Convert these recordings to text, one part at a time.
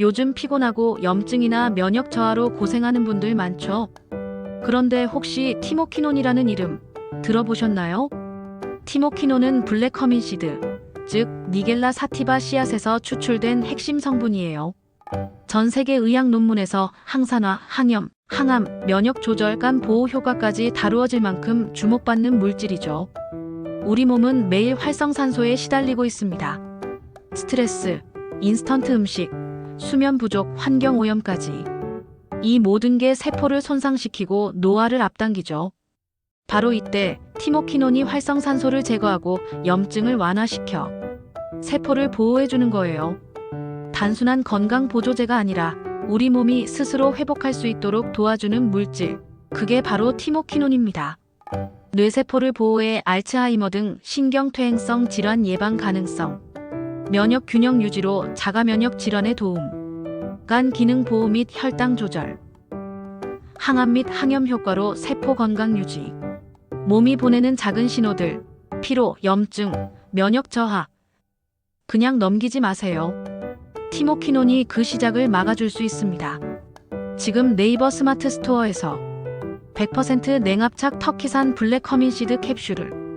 요즘 피곤하고 염증이나 면역 저하로 고생하는 분들 많죠? 그런데 혹시 티모키논이라는 이름 들어보셨나요? 티모키논은 블랙 커민시드, 즉 니겔라 사티바 씨앗에서 추출된 핵심 성분이에요. 전 세계 의학 논문에서 항산화, 항염, 항암, 면역 조절, 간 보호 효과까지 다루어질 만큼 주목받는 물질이죠. 우리 몸은 매일 활성산소에 시달리고 있습니다. 스트레스, 인스턴트 음식, 수면 부족, 환경 오염까지. 이 모든 게 세포를 손상시키고 노화를 앞당기죠. 바로 이때 티모키논이 활성산소를 제거하고 염증을 완화시켜 세포를 보호해주는 거예요. 단순한 건강 보조제가 아니라 우리 몸이 스스로 회복할 수 있도록 도와주는 물질. 그게 바로 티모키논입니다. 뇌세포를 보호해 알츠하이머 등 신경퇴행성 질환 예방 가능성, 면역 균형 유지로 자가 면역 질환에 도움, 간 기능 보호 및 혈당 조절, 항암 및 항염 효과로 세포 건강 유지, 몸이 보내는 작은 신호들, 피로, 염증, 면역 저하. 그냥 넘기지 마세요. 티모키논이 그 시작을 막아줄 수 있습니다. 지금 네이버 스마트 스토어에서 100% 냉압착 터키산 블랙 커민시드 캡슐을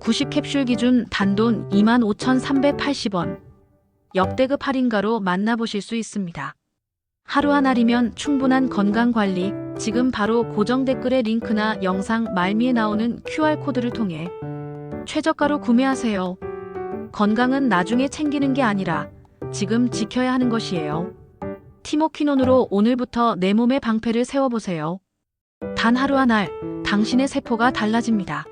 90캡슐 기준 단돈 25,380원 역대급 할인가로 만나보실 수 있습니다. 하루 한 알이면 충분한 건강 관리 지금 바로 고정 댓글의 링크나 영상 말미에 나오는 QR코드를 통해 최저가로 구매하세요. 건강은 나중에 챙기는 게 아니라 지금 지켜야 하는 것이에요. 티모키논으로 오늘부터 내 몸의 방패를 세워보세요. 단 하루 한 알, 당신의 세포가 달라집니다.